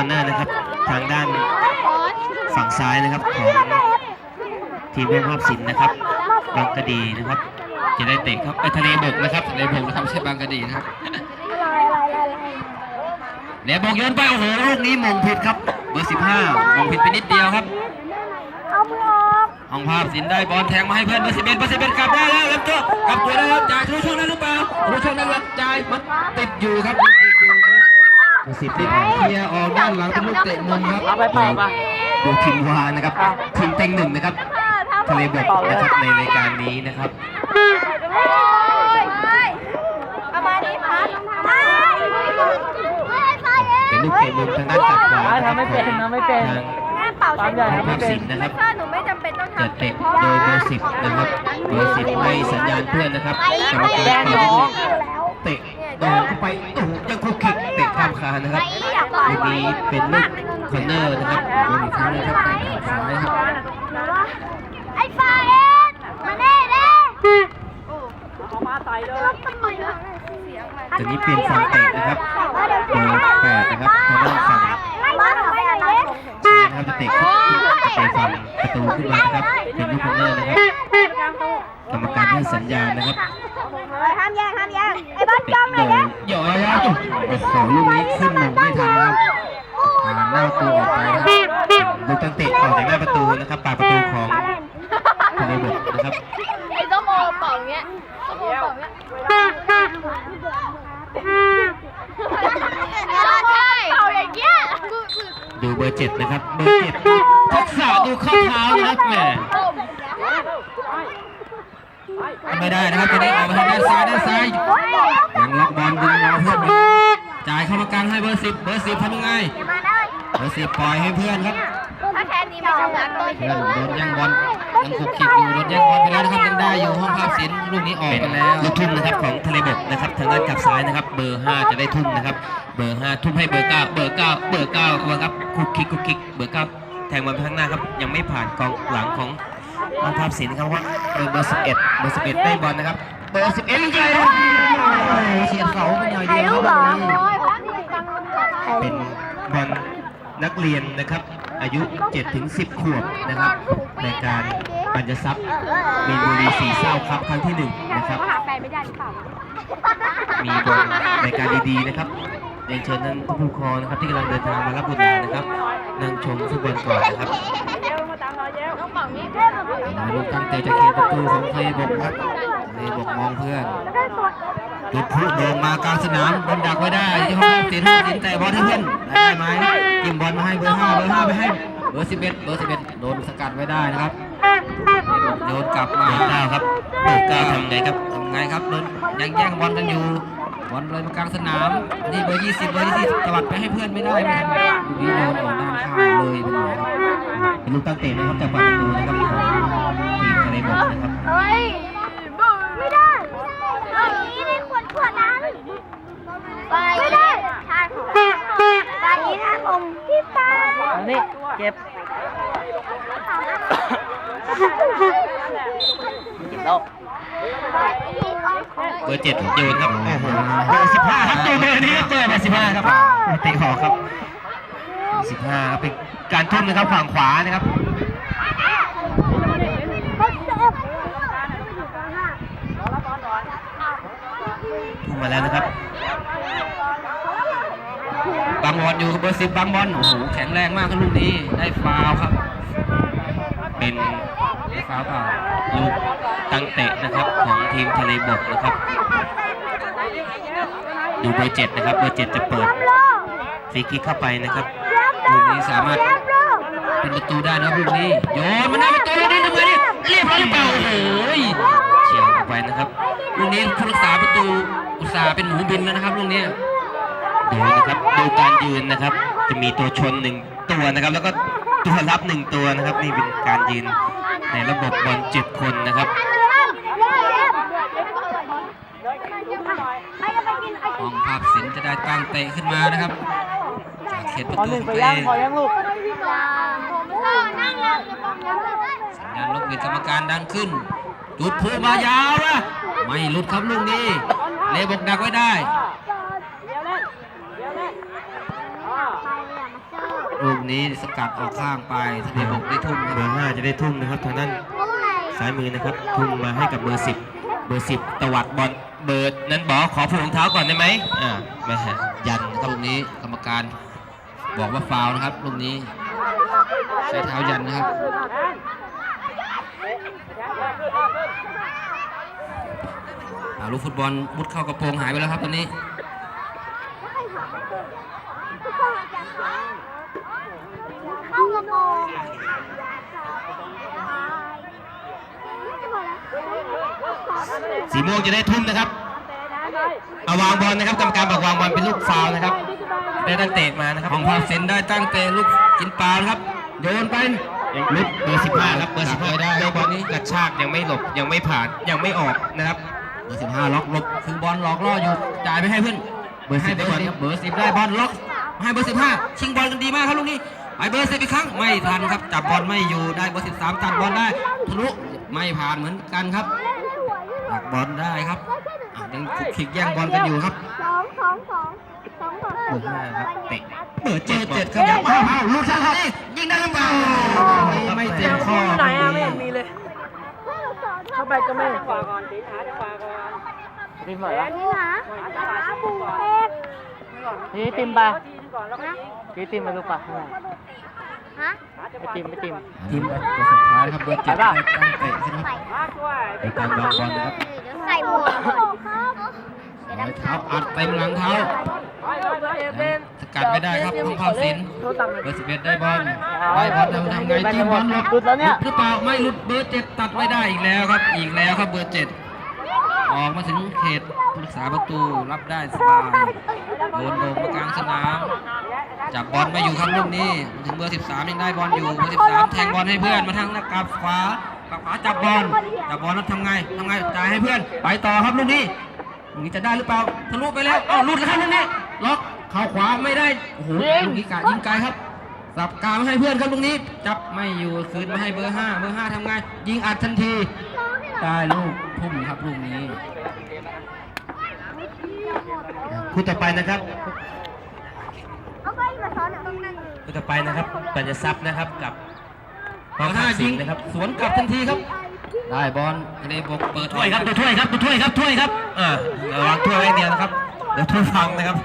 อร์เนอร์นะครับ ทางด้านฝั่งซ้ายนะครับของทีมแม่ภาพสินนะครับบางกะดีนะครับ จะได้เตะครับไอยทะเลบกนะครับทะเลบกนะครับใช่บางกะดีนะครับทะเลบกโยนไปโอ้โหลูกนี้มงผิดครับ เบอร์สิบห้ามงผิดไปนิดเดียวครับอามือออกห้องภาพสินได้บอลแทงมาให้เพื่อนเบอร์สิบเอ็ดเบอร์สิบเอ็ดกลับได้แล้วแล้วก็กลับตัวได้แล้วจ่ายทะลุช่องได้หรือเปล่าทะลุช่องได้แล้วจ่ายมันติดอยู่ครับ สิบติดเคลียร์ออกด้านหลังเป็นลูกเตะมุมครับเอาไปเป่าปะดูทีมวานะครับทีมเต็งหนึ่งนะครับทะเลบกนะครับในรายการนี้นะครับเอามาดิพัดไปเป็นลูกเตะมุมทางด้านกลับขวาทำไม่เป็นทำไม่เป็นทางแม่เป่าตาใช้มใหญ่แม่ทำภาไม่พเป็สินนนะครับถ้าหนูไม่จำเป็นต้องจะทำเตะโดยเบอร์สิบนะครับเบอร์สิบให้สัญญาณเพื่อนนะครับกรรมการแดงน้องเตะโดนเข้าไปโอ้โหยังคุกคิกเตะข้าม คานนะครับลูกนี้เป็นลูกคอนเนอร์นะครับโดนอีกครั้งนะครับทางซ้ายครับไอ้ฟาเอ็นมาเน่เน่เอามาใส่เลยตอนนี้เปลี่ยนฝั่งเตะนะครับเบอร์แปดนะครับทางด้านฝั่งไม่มาหนูไม่ไหนเล็กซ้ายนะครับจะเตะขึ้นจะเตะฝั่งประตูขึ้นมานะครับเป็นลูกคอนเนอร์นะครับกรรมการให้สัญญาณนะครับ ห้ามแย่งห้ามแย่งไอ้บ้านเตะจ้องหโดน่อยนนะหย่อยแล้วโอ้โหลูกนี้ขึ้นมงไม่ทันครับผ่านหน้าประตูออกไปนะครับลูกตั้งเตะออกจากหน้าประตูนะครับปากประตูของทะเลบกนะครับไอ้ส้มโอเป่าเงี้ยส้มโอเป่าเงี้ยใช่เป่าอย่างเงี้ยดูเบอร์เจ็ดนะครับเบอร์เจ็ดทักษะดูข้อเท้านะครับแหม ไม่ได้นะครับจะได้ออกมาทางด้านซ้ายด้านซ้ายยังล็อกบอลดึงเราเพื่อนอยู่จ่ายเข้ามากลางให้เบอร์สิบเบอร์สิบทำยังไงมาได้เบอร์สิบปล่อยให้เพื่อนครับถ้าแค่นี้ไม่ชนะตัวเพื่อนโดนแย่งบอลยังขุกขิกอยู่โดนแย่งบอลไปแล้วนะครับยังได้อยู่ห้องภาพศิลป์ลูกนี้ออกไปแล้วลูกทุ่มนะครับของทะเลบกนะครับทางด้านกลับซ้ายนะครับ เบอร์ห้าจะได้ทุ่มนะครับ เบอร์ห้าทุ่มให้เบอร์เก้าเบอร์เก้าเบอร์เก้าครับคุกคิกคุกคิกเบอร์เก้าแทงบอลไปข้างหน้าครับยังไม่ผ่านกองหลังของ ห้องภาพศิลป์ครับว่าเบอร์เบอร์สิบเอ็ดเบอร์สิบเอ็ดได้บอลนะครับเบอร์สิบเอ็ดยิงเลยครับเฉียดเสาไปหน่อยเดียวครับลูกนี้เป็นบอลนักเรียนนะครับอายุ7ถึง10 ขวบนะครับ ในการปัญญทรัพย์มีนบุรีสีเศร้าครับครั้งที่1นะครับหาแฟนไม่ได้หรือเปล่ามีบอลในการดีๆนะครับเรียนเชิญท่านผู้ปกครองนะครับที่กำลังเดินทางมารับบุตรหลานนะครับนั่งชมฟุตบอลก่อนนะครับ องเป่านี้ลูกตั้งใจจะเคลียร์ประตูของทะเลบกครับทะเลบกมองเพื่อนจุดพลุโด่งมากลางสนามบอลดักไว้ได้ที่ห้องเสียนห้องเสียนแต่บอลให้เพื่อนได้ไหมจิ้มบอลมาให้เบอร์ห้าเบอร์ห้าไปให้เบอร์สิบเอ็ดเบอร์สิบเอ็ดโดนสกัดไว้ได้นะครับโยนกลับมาเบอร์เก้าครับเบอร์เก้าทำไงครับทำไงครับโดนยังแย่งบอลกันอยู่บอลเลยมากลางสนามนี่เบอร์ยี่สิบเบอร์ยี่สิบตวัดไปให้เพื่อนไม่ได้ไม่ทันลูกนี้โด เป็นลูกตั้งเตะนะครับจากประตูนะครับของทีมทะเลบกนะครับเฮ้ยไม่ได้เอาอย่างนี้ในขวดขวดนั้นไปไม่ได้ทางไปนี้นะผมพี่ฟ้าเอานี่เก็บเก็บแล้วเบอร์เจ็ดโยนครับโอ้โหเบอร์สิบห้าครับตัวเบอร์นี้ครับเบอร์เบอร์สิบห้าครับเตะหอกครับ สิบห้าครับเป็นการทุ่มนะครับฝั่งขวานะครับทุ่มมาแล้วนะครับบังบอลอยู่เบอร์สิบบังบอลโอ้โหแข็งแรงมากครับลูกนี้ได้ฟาวครับ เป็นได้ฟาวเปล่าลูกตั้งเตะนะครับของทีมทะเลบกนะครับดูเบอร์เจ็ดนะครับเบอร์เจ็ดจะเปิดฟรีคิกเข้าไปนะครับ ลูกนี้สามารถเป็นประตูได้นะครับลูกนี้โยนมาหน้าประตูลูกนี้ทำไงเนี่ยเรียบร้อยหรือเปล่าโอ้โหเฉียวออกไปนะครับลูกนี้ผู้รักษาประตูอุตสาห์เป็นหมูบินแล้วนะครับลูกนี้ดูนะครับดูการยืนนะครับ จะมีตัวชนหนึ่งตัวนะครับ แล้วก็ตัวรับหนึ่งตัวนะครับ นี่เป็นการยืนในระบบบอลเจ็ดคนนะครับห้องภาพศิลป์จะได้ตั้งเตะขึ้นมานะครับจาก เขตประขอตูหนึ่งของไปตัวยังเองขอยังลูกสัญญาณลบเป็นกรรมการดังขึ้น จุดพลุมายาวนะไม่หลุดครับลูกนี้ เลบกดักไว้ได้เดี๋ยวเล่นเดี๋ยวเล่นอ่าลูกนี้สกัดออกข้างไปทะเลบกได้ทุ่มครับเบอร์ห้าจะได้ทุ่มนะครับทางด้านซ้ายมือนะครับ ทุ่มมาให้กับเบอร์สิบเบอร์สิบตวัดบอลเบอร์นั้นบอกขอผูกรองเท้าก่อนได้ไหมอ่าไม่ฮะยันนะครับลูกนี้กรรมการ บอกว่าฟาวนะครับลูกนี้ใช้เท้ายันนะครับลูกฟุตบอลมุดเข้ากระโปรงหายไปแล้วครับตอนนี้เข้ากระโปรงสีม่วงจะได้ทุ่มนะครับ เอาวางบอลนะครับกรรมการบอกวางบอลเป็นลูกฟาวนะครับ ได้ตั้งเตะมานะครับของภาพเซนได้ตั้งเตะลูกกินปลานะครับ โยนไปลุกเบอร์สิบห้าครับเบอร์สิบห้าได้บอลนี้กระชากยังไม่หลบยังไม่ผ่านยังไม่ออกนะครับเบอร์สิบห้าล็อกหลบคือบอลหลอกล่ออยู่จ่ายไปให้เพื่อนเบอร์สิบได้บอลครับเบอร์สิบได้บอลล็อกให้เบอร์สิบห้าชิงบอลกันดีมากครับลูกนี้ไปเบอร์สิบอีกครั้งไม่ทันครับจับบอลไม่อยู่ได้เบอร์สิบสามตัดบอลได้ทะลุไม่ผ่านเหมือนกันครับดักบอลได้ครับอะยังขุกขิกแย่งบอลกันอยู่ครับสองสองสองสองสอง เบอร์ห้าครับเตะเบอร์เจ็ดเจ็ดครับยังอ้าวอ้าวลูกซะครับยิงได้หรือเปล่าไม่เต็มข้อไหนอะไม่เห็นมีเลย เข้าไปก็ไม่จังหวะก่อนตีหาจังหวะก่อนติมเหรอนี่นะปูเอกนี่ติมปะทีนึงก่อนแล้วก็ยิงนี่ติมมาลูกปะฮะหาจังหไม่วะติมไม่ติมทีมตัวสุดท้ายครับเบอร์เจ็ดตั้งเตะขึ้นครับมาช่วยในการวางบอลนะครับใส่หมวกครับเท้าอัดเต็มหลังเท้า สกัดไม่ได้ครับของภาพสินเบอร์สิบเอ็ดได้บอลได้บอลทำทำไงจิ้มบอลหลบหลุดแล้วเนี่ยหรือเปล่าไม่หลุดเบอร์เจ็ดตัดไม่ได้อีกแล้วครับ อีกแล้วครับเบอร์เจ็ดออกมาถึงเขตรักษาประตูรับได้สบายโยนลงมากลางสนามจับบอลไม่อยู่ครับลูกนี้มาถึงเบอร์ 13ยังได้บอลอยู่เบอร์ 13 แทงบอลให้เพื่อนมาทางหน้ากลับขวากลับขวาจับบอลจับบอลแล้วทำไงทำไงจ่ายให้เพื่อน ไปต่อครับลูกนี้ลูกนี้จะได้หรือเปล่าทะลุไปแล้วอ้าวลุดแล้วครับลูกนี้ ล็อกเข้าขวาไม่ได้โอ้โหลูกนี้กะยิงไกลครับ สับกลางมาให้เพื่อนครับลูกนี้ จับไม่อยู่คืนมาให้เบอร์5เบอร์5ทำไงยิงอัดทันที ได้ลูกทุ่มครับลูกนี้คู่ต่อไปนะครับเอาไปมาสอนตรงนั้นคู่ต่อไปนะครับปัญญาทรัพย์นะครับกับปองห้ายิงนะครับ สวนกลับทันทีครับ ได้บอลทะเลบกเปิดถ้วยครับดูถ้วยครับดูถ้วยครับถ้วยครับอ่าระวังถ้วยไว้อย่างเดียวนะครับ เดี๋ยวถ้วยพังนะครับ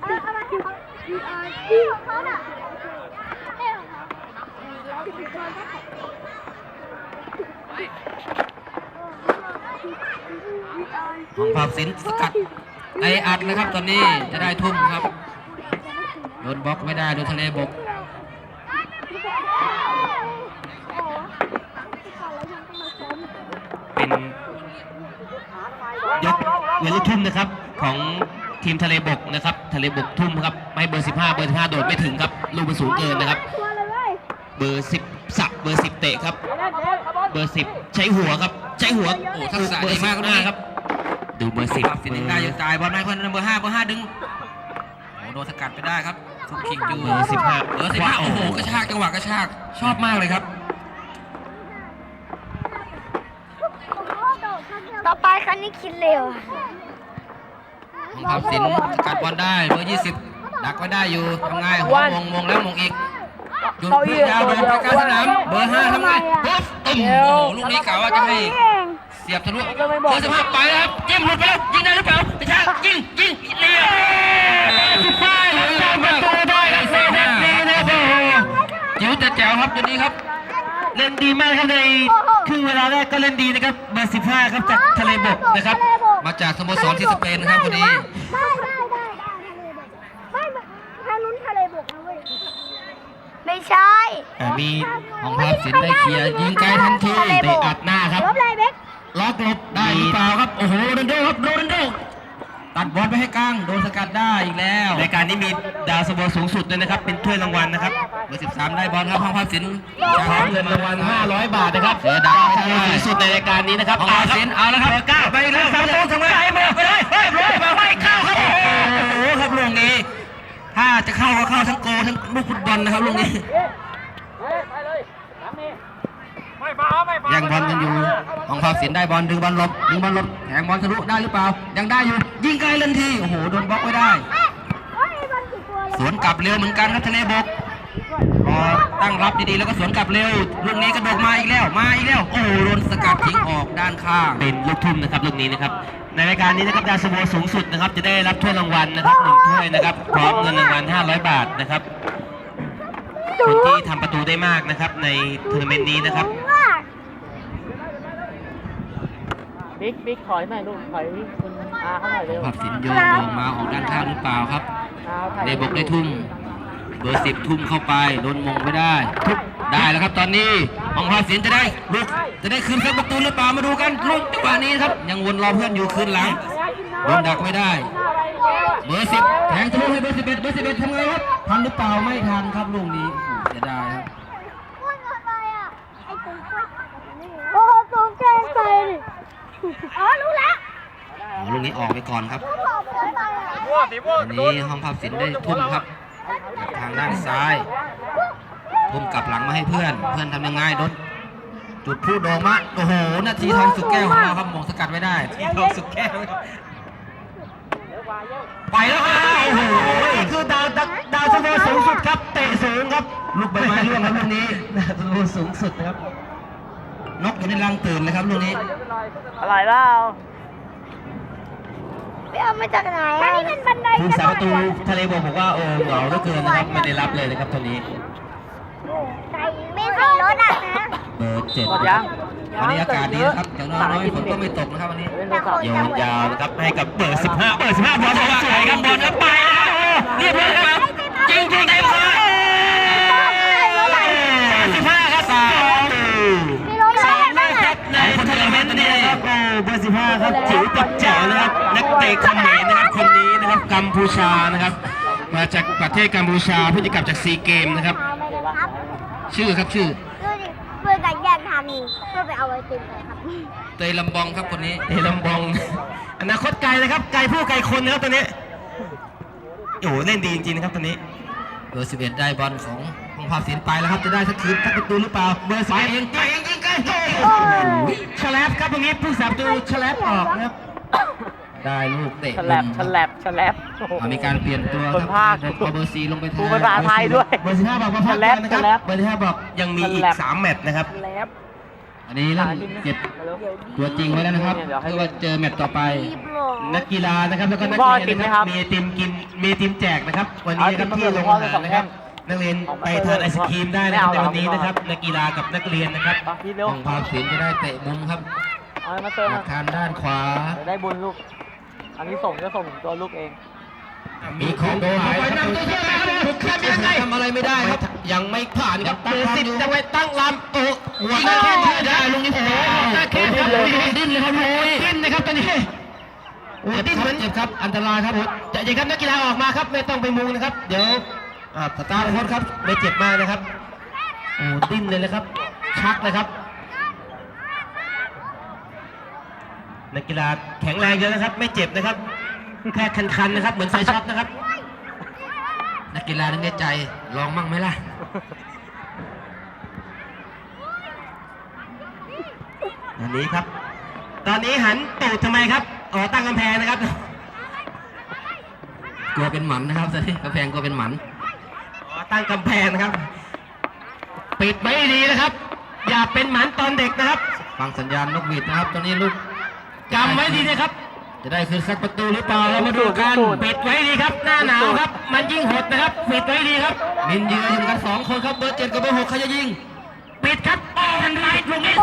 เอาเอามาที่เขาที่ของเขาน่ะเอ้ของเขา ของภาพสินสกัดไออัดนะครับตอนนี้จะได้ทุ่มครับโดนบล็อกไม่ได้โดนทะเลบกเป็นยกเวลาทุ่มนะครับของทีมทะเลบกนะครับทะเลบกทุ่มครับไม่เบอร์15 เบอร์15โดดไม่ถึงครับลูกมันสูงเกินนะครับตัวเลยเว้ยเบอร์10สับเบอร์10เตะครับ เบอร์10ใช้หัวครับ ใช้หัวโอ้ทักษะดีมากนะครับ ดูเบอร์10สินได้ยังจ่ายบอลไม่คนเบอร์5เบอร์5ดึงโอ้โดนสกัดไปได้ครับคุกคิกอยู่เบอร์15เบอร์15โอ้โหกระชากจังหวะกระชากชอบมากเลยครับ ต่อไปคันนี้คิดเร็วของภาพสินสกัดบอลได้เบอร์20ดักไว้ได้อยู่ทำไงหัวมงมงแล้วมงอีกหยุดเพื่อยาวโดนไปกลางสนามเบอร์5ทำไงปุ๊บตึ้มโอ้โหลูกนี้กะว่าจะให้ เสียบทะลุเบอร์สิบห้าไปแล้วครับจิ้มหลุดไปแล้วยิงได้หรือเปล่าไม่ใช่ยิงยิงเรียบสุดท้ายเลยประตูได้เซฟดีนะครับจิ๋วแต่แจ๋วครับตัวนี้ครับ เล่นดีมากครับในครึ่งเวลาแรกก็เล่นดีนะครับเบอร์สิบห้าครับจากทะเลบกนะครับ มาจากสโมสรที่สเปนนะครับคนนี้ได้ได้ได้ได้ทะเลบกไม่ทางนู้นทะเลบกนะเว้ยไม่ใช่ แต่มีของภาพสินได้เคลียร์ยิงไกลทันทีเตะอัดหน้าครับลบเลยเบ๊ก ล็อกหลบได้หรือเปล่าครับ โอ้โหโรนลโดครับโรนลโดตัดบอลไปให้กลางโดนสกัดได้อีกแล้วรายการนี้มีดาวสโมสูงสุดเลยนะครับ เป็นถ้วยรางวัลนะครับเบอร์13 ได้บอลครับห้องภาพสินพร้อมเงินรางวัล500 บาทนะครับเสือดาวสูงสุดในรายการนี้นะครับห้องภาพสินเอาแล้วครับเบอร์เก้าไปแล้วครับทำไมให้เบอร์ไปเลยเฮ้ยเบอร์มาไม่เข้าครับโอ้โหครับลูกนี้ ถ้าจะเข้าก็เข้าทั้งโกทั้งลูกฟุตบอลนะครับลูกนี้ ไปเลยสามนี่ไม่ฟาวไม่ฟาว แย่งบอลกันอยู่ของภาพสินได้บอลดึงบอลลบดึงบอลลบแทงบอลทะลุได้หรือเปล่า ยังได้อยู่ยิงไกลทันทีโอ้โหโดนบล็อกไว้ได้ สวนกลับเร็วเหมือนกันครับทะเลบกรอตั้งรับดีๆแล้วก็สวนกลับเร็วลูกนี้กระโดดมาอีกแล้วมาอีกแล้วโอ้โหโดนสกัดทิ้งออกด้านข้างเป็นลูกทุ่มนะครับลูกนี้นะครับในรายการนี้นะครับดาวสโมสูงสุดนะครับ จะได้รับถ้วยรางวัลนะครับหนึ่งถ้วยนะครับพร้อมเงินรางวัล500 บาทนะครับคนที่ทำประตูได้มากนะครับ ในทัวร์นาเมนต์นี้นะครับ บิ๊กบิ๊กถอยหน่อยลูกถอยคุณอาเขาหน่อยเร็วภาพสินโยนลงมาออกด้านข้างหรือเปล่าครับอาถ่ายได้บกได้ทุ่มเบอร์สิบทุ่มเข้าไปโดนมงไม่ได้ทุบได้แล้วครับตอนนี้มองภาพสินจะได้ลูกจะได้คืนสักประตูหรือเปล่ามาดูกันลูกจังหวะนี้ครับ ยังวนรอเพื่อนอยู่คืนหลังโดนดักไม่ได้ เบอร์สิบแทงทะลุให้เบอร์สิบเอ็ดเบอร์สิบเอ็ดทำไงครับทันหรือเปล่าไม่ทันครับลูกนี้โอ้โหเสียดายครับ โอ้โหตกใจใส่ดิ อ๋อรู้แล้วอ๋อลูกนี้ออกไปก่อนครับเขาบอกเลยไปอะอันนี้ห้องภาพสินได้ทุ่มครับ ทางด้านซ้าย ทุ่มกลับหลังมาให้เพื่อน เพื่อนทำยังไงโดนจุดพูดโดมะโอ้โหนาทีทองสุดแก้วของเราครับมงสกัดไม่ได้ทีทองสุดแก้วไปแล้วครับโอ้โหคือดาวดาวดาวซันโวสูงสุดครับ เตะสูงครับ ลูกใบไม้ร่วงครับลูกนี้ดาวซันโวสูงสุดนะครับ นกอยู่ในรังตื่นเลยครับลูกนี้อะไรเล่าไปเอามาจากไหนอะนี่เป็นบันไดผู้สาประตูทะเลบอกบอกว่าโอ้เหงาเหลือเกินนะครับไม่ได้รับเลยนะครับตัวนี้ใจไม่สีรถอะนะเบอร์เจ็ดหมดยังวันนี้อากาศดีนะครับอย่างน้อยๆฝนก็ไม่ตกนะครับวันนี้เล่นโทรศัพท์โยนยาวนะครับให้กับเบอร์15เบอร์15บอลสวยครับบอลแล้วไเตะเขมรนะครับคนนี้นะครับกัมพูชานะครับ มาจากประเทศกัมพูชาเพิ่งจะกลับจากซีเกมนะครับไม่ได้ครับชื่อครับชื่อดูดิเพื่อกันแยกทำนี่เพื่อไปเอาไอติมเลยครับเตยลำบองครับคนนี้เตยลำบอง อนาคตไกลเลยครับ ไกลผู้ไกลคนนะครับตัวนี้โอ้โหเล่นดีจริงๆนะครับตัวนี้เบอร์สิบเอ็ดได้บอลของของภาพศิลป์ไปแล้วครับจะได้สักคืนสักประตูหรือเปล่าเบอร์สายเองไปเองยิงไกลโอ้โหฉลับครับตรงนี้ผู้สาประตูฉลับออกนะครับ ได้ลูกเตะฉลับฉลับฉลับโอ้โหอ่ามีการเปลี่ยนตัวคนภาคครับเอาเบอร์ซีลงไปแทนครูภาษาไทยด้วยเบอร์สิบห้าบอกว่าพักฉลับนะครับฉลับเบอร์สิบห้าบอกยังมีอีกฉลับสามแมตช์นะครับฉลับอันนี้เล่นเก็บตัวจริงไว้แล้วนะครับเนี่ยเดี๋ยวให้เพื่อว่าเจอแมตช์ต่อไปรีบหรอนักกีฬานะครับแล้วก็นักพ่อเรียนติดไหมนะคครัรับบมีไอติมกินมีไอติมแจกนะครับ วันนี้นะครับเอาไอติมที่โรงมาอาเสิร์ฟหารนะครับพ่อนักเรียนเอามาไปเสิร์ฟทานไอศครีมได้นะครับไม่ในเอาวันนี้เอานะครับนักกีฬากับนักเรียนนะครับไปพี่เร็วของภาพศิลป์จะได้เตะมุมครับ เอามาเติมอาคารด้านขวาเดี๋ยวได้บุญลูก อันนี้ส่งก็ส่งถึงตัวลูกเอง มีของโดนหายครับทำอะไรไม่ได้ครับ ยังไม่ผ่านครับเบอร์สิบจะไปตั้งลำโอ้หัวหน้าแข้งได้ลุงนี่โอ้โหหน้าแข้งครับดิ้นเลยครับโอ้ยดิ้นนะครับตอนนี้โอ้ดิ้นเหมือนเจ็บครับ อันตรายครับผมจะยิงครับนักกีฬาออกมาครับไม่ต้องไปมุงนะครับ เดี๋ยวอ่าสตาร์ทโค้ชครับไม่เจ็บมากนะครับโอ้ดิ้นเลยนะครับ ชักนะครับ นักกีฬาแข็งแรงเยอะนะครับ ไม่เจ็บนะครับ แค่คันๆนะครับ เหมือนไฟช็อตนะครับ นักกีฬานึกในใจลองมั่งไหมล่ะ อันนี้ครับ ตอนนี้หันตูดทำไมครับ อ๋อตั้งกำแพงนะครับ กลัวเป็นหมันนะครับตอนนี้กำแพงกลัวเป็นหมัน อ๋อตั้งกำแพงนะครับ ปิดไว้ให้ดีนะครับ อย่าเป็นหมันตอนเด็กนะครับ ฟังสัญญาณนกหวีดนะครับ ตอนนี้ลูก จำไว้ดีนะครับ จะได้คืนสักประตูหรือเปล่าเรามาดูกันปิดไว้ดีครับ หน้าหนาวครับ มันยิ่งหดนะครับปิดไว้ดีครับมินยืนอยู่กันสองคนครับเบอร์เจ็ดกับเบอร์หกใครจะยิงปิดครับโอ้มันไล่ลูกนี้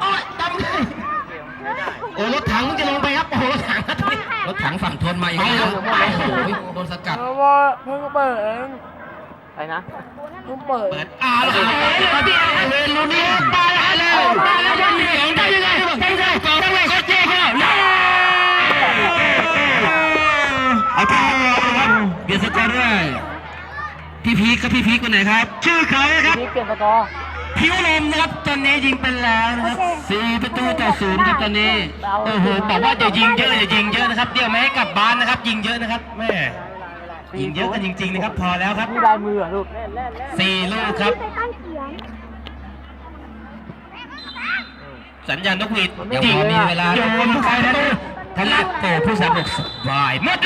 โอ้ยจำได้โอ้รถถังมึงจะลงไปครับโอ้รถถังรถถังฝั่งทนมาอีกแล้วโอ้โหโดนสกัดเพราะว่าเพิ่งเปิดเองไปนะเพิ่งเปิดเปิดอ้าวแล้วครับพี่เวรลูนี่ตายแล้วตายแล้วยังเหนียวได้ยังไงได้ยังไงก่อนได้ยังไงก็เจ๊เขา เอาท่าครับเปลี่ยนสกอร์ด้วยพี่พีคครับพี่พีคคนไหนครับ ชื่อเขาครับนี่เปลี่ยนสกอร์พิวลมนะครับตอนนี้ยิงเป็นแล้วนะครับสี่ประตูต่อศูนย์ครับตอนนี้โอ้โหบอกว่าจะยิงเยอะจะยิงเยอะนะครับเดี๋ยวไม่ให้กลับบ้านนะครับ ยิงเยอะนะครับแม่ยิงเยอะกันจริงๆนะครับ พอแล้วครับนี่ลายมือเหรอลูกสี่ลูกครับไปตั้งเขียนสัญญาณนกหวีดมันไม่ยังพอดีมีเลยอะเวลาโยนไปนะ ทางด้านโตผู้สามบกสบายหมด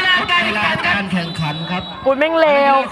เวลาการแข่งขันครับคุณแม่งเลว